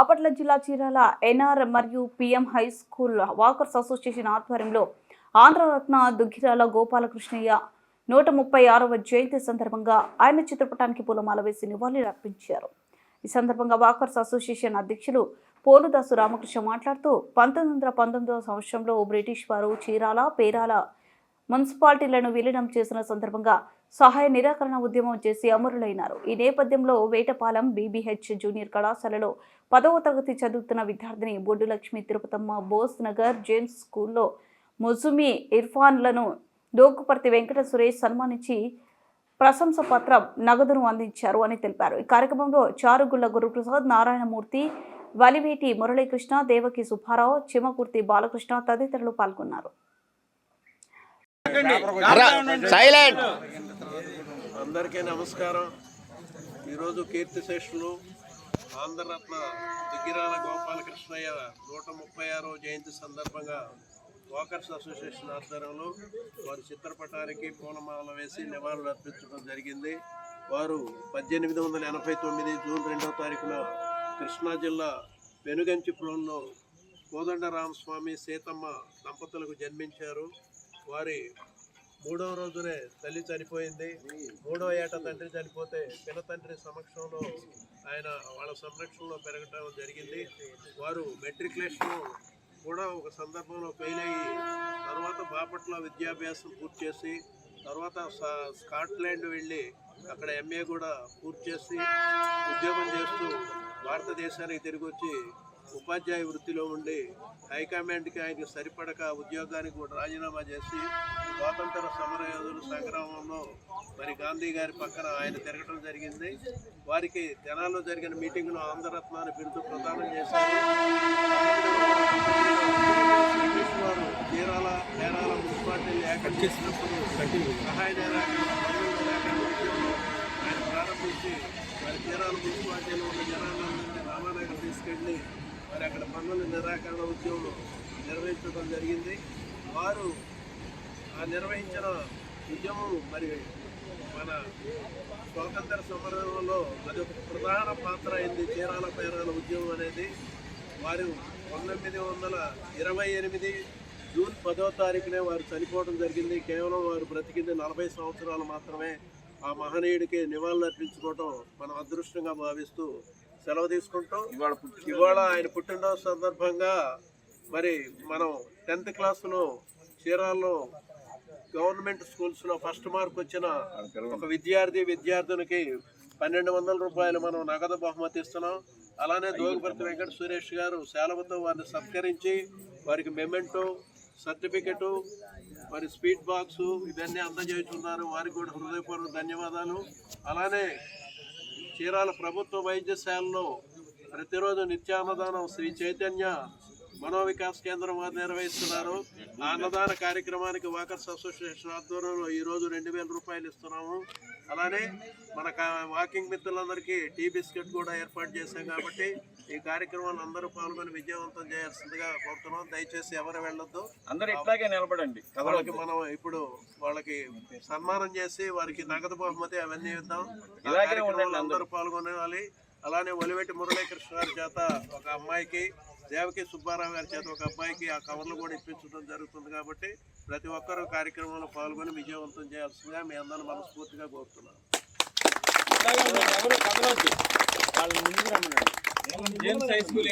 బాపట్ల జిల్లా చీరాల ఎన్ఆర్ మరియు PM high school walkers association ఆధ్వర్యంలో ఆంధ్రరత్న దుగ్గిరాల గోపాలకృష్ణయ్య నూట ముప్పై ఆరవ జయంతి సందర్భంగా ఆయన చిత్రపటానికి పూలమాల వేసి నివాళులర్పించారు ఈ సందర్భంగా వాకర్స్ అసోసియేషన్ అధ్యక్షులు పోలుదాసు రామకృష్ణ మాట్లాడుతూ పంతొమ్మిది వందల పంతొమ్మిదవ సంవత్సరంలో బ్రిటిష్ వారు చీరాల పేరాల మున్సిపాలిటీలను విలీనం చేసిన సందర్భంగా సహాయ నిరాకరణ ఉద్యమం చేసి అమరులైనారు. ఈ నేపథ్యంలో వేటపాలెం బీబీహెచ్ జూనియర్ కళాశాలలో పదవ తరగతి చదువుతున్న విద్యార్థిని బొడ్డు లక్ష్మి తిరుపతమ్మ బోస్ నగర్ జేమ్స్ స్కూల్లో ముజుమి ఇర్ఫాన్లను దోగుపర్తి వెంకట సురేష్ సన్మానించి ప్రశంస పత్రం నగదును అందించారు అని తెలిపారు. ఈ కార్యక్రమంలో చారుగుళ్ళ గురుప్రసాద్ నారాయణమూర్తి వలివేటి మురళీకృష్ణ దేవకి సుబ్బారావు చిమకుర్తి బాలకృష్ణ తదితరులు పాల్గొన్నారు. సైలెంట్. అందరికీ నమస్కారం. ఈరోజు కీర్తిశేషులు ఆంధ్రరత్న దుగ్గిరాల గోపాలకృష్ణయ్య నూట ముప్పై ఆరో జయంతి సందర్భంగా వాకర్స్ అసోసియేషన్ ఆధ్వర్యంలో వారి చిత్రపటానికి పూలమాల వేసి నివాళులు అర్పించడం జరిగింది. వారు పద్దెనిమిది వందల ఎనభై తొమ్మిది జూన్ రెండవ తారీఖున కృష్ణా జిల్లా వెనుగంచిపురంలో కోదండరామస్వామి సీతమ్మ దంపతులకు జన్మించారు. వారి మూడవ రోజునే తల్లి చనిపోయింది. మూడో ఏట తండ్రి చనిపోతే పిన తండ్రి సమక్షంలో ఆయన వాళ్ళ సంరక్షణలో పెరగటం జరిగింది. వారు మెట్రికులేషన్ కూడా ఒక సందర్భంలో ఫెయిల్ అయ్యి తర్వాత బాపట్ల విద్యాభ్యాసం పూర్తి చేసి తర్వాత సా- స్కాట్లాండ్ వెళ్ళి అక్కడ ఎంఏ కూడా పూర్తి చేసి ఉద్యోగం చేస్తూ భారతదేశానికి తిరిగి వచ్చి ఉపాధ్యాయ వృత్తిలో ఉండి హైకమాండ్కి ఆయనకు సరిపడక ఉద్యోగానికి కూడా రాజీనామా చేసి స్వాతంత్ర సమర యోధుల సంగ్రామంలో మరి గాంధీ గారి పక్కన ఆయన తిరగటం జరిగింది. వారికి జనాల్లో జరిగిన మీటింగ్లో ఆంధ్రరత్నాన్ని బిరుదు ప్రదానం చేశారు. బ్రిటిష్ వారు చీరాల నేరాల మున్సిపాలిటీలు ఏకం చేసినప్పుడు సహాయ ఆయన ప్రారంభించి మరి చీరాల మున్సిపాలిటీలో ఉన్న జనాలందరినీ రామానగర్ తీసుకెళ్ళి మరి అక్కడ పన్నుల నిరాకరణ ఉద్యమం నిర్వహించడం జరిగింది. వారు ఆ నిర్వహించిన ఉద్యమం మరి మన స్వాతంత్ర సమరంలో అది ఒక ప్రధాన పాత్ర అయింది. చీరాల పేరాల ఉద్యమం అనేది వారు పంతొమ్మిది వందల ఇరవై ఎనిమిది జూన్ పదో తారీఖునే వారు చనిపోవడం జరిగింది. కేవలం వారు బ్రతికింది నలభై సంవత్సరాలు మాత్రమే. ఆ మహనీయుడికి నివాళులు అర్పించుకోవటం మనం అదృష్టంగా భావిస్తూ సెలవు తీసుకుంటాం ఇవాళ ఇవాళ ఆయన పుట్టినరోజు సందర్భంగా మరి మనం టెన్త్ క్లాస్లో చీరాల్లో గవర్నమెంట్ స్కూల్స్లో ఫస్ట్ మార్క్ వచ్చిన ఒక విద్యార్థి విద్యార్థునికి పన్నెండు వందల రూపాయలు మనం నగదు బహుమతి ఇస్తున్నాం. అలానే దోగపర్తి వెంకట సురేష్ గారు శాలవతో వారిని సత్కరించి వారికి మెమెంటో సర్టిఫికెట్ మరి స్పీడ్ బాక్స్ ఇవన్నీ అందజేస్తున్నారు. వారికి కూడా హృదయపూర్వక ధన్యవాదాలు. అలానే చీరాల ప్రభుత్వ వైద్యశాలలో ప్రతిరోజు నిత్యాన్నదానం శ్రీ చైతన్య మనోవికాస్ కేంద్రం వారు నిర్వహిస్తున్నారు. ఆ అన్నదాన కార్యక్రమానికి వాకర్స్ అసోసియేషన్ ఆధ్వర్యంలో ఈ రోజు రెండు వేల రూపాయలు ఇస్తున్నాము. అలానే మన వాకింగ్ మిత్రులందరికీ టీ బిస్కెట్ కూడా ఏర్పాటు చేశాం కాబట్టి ఈ కార్యక్రమాన్ని అందరూ పాల్గొని విజయవంతం చేయాల్సిందిగా కోరుతున్నాం. దయచేసి ఎవరు వెళ్ళొద్దు. అందరు ఇట్లాగే నిలబడండి. వాళ్ళకి మనం ఇప్పుడు వాళ్ళకి సన్మానం చేసి వారికి నగదు బహుమతి అవన్నీ ఇద్దాం. అందరూ పాల్గొనాలి. అలానే ఒలివెట్టి మురళీకృష్ణ గారి చేత ఒక అమ్మాయికి దేవకి సుబ్బారావు గారి చేత ఒక అబ్బాయికి ఆ కవర్లు కూడా ఇప్పించడం జరుగుతుంది కాబట్టి ప్రతి ఒక్కరూ కార్యక్రమంలో పాల్గొని విజయవంతం చేయాల్సిందిగా మీ అందరిని మనస్ఫూర్తిగా కోరుతున్నాను. James high school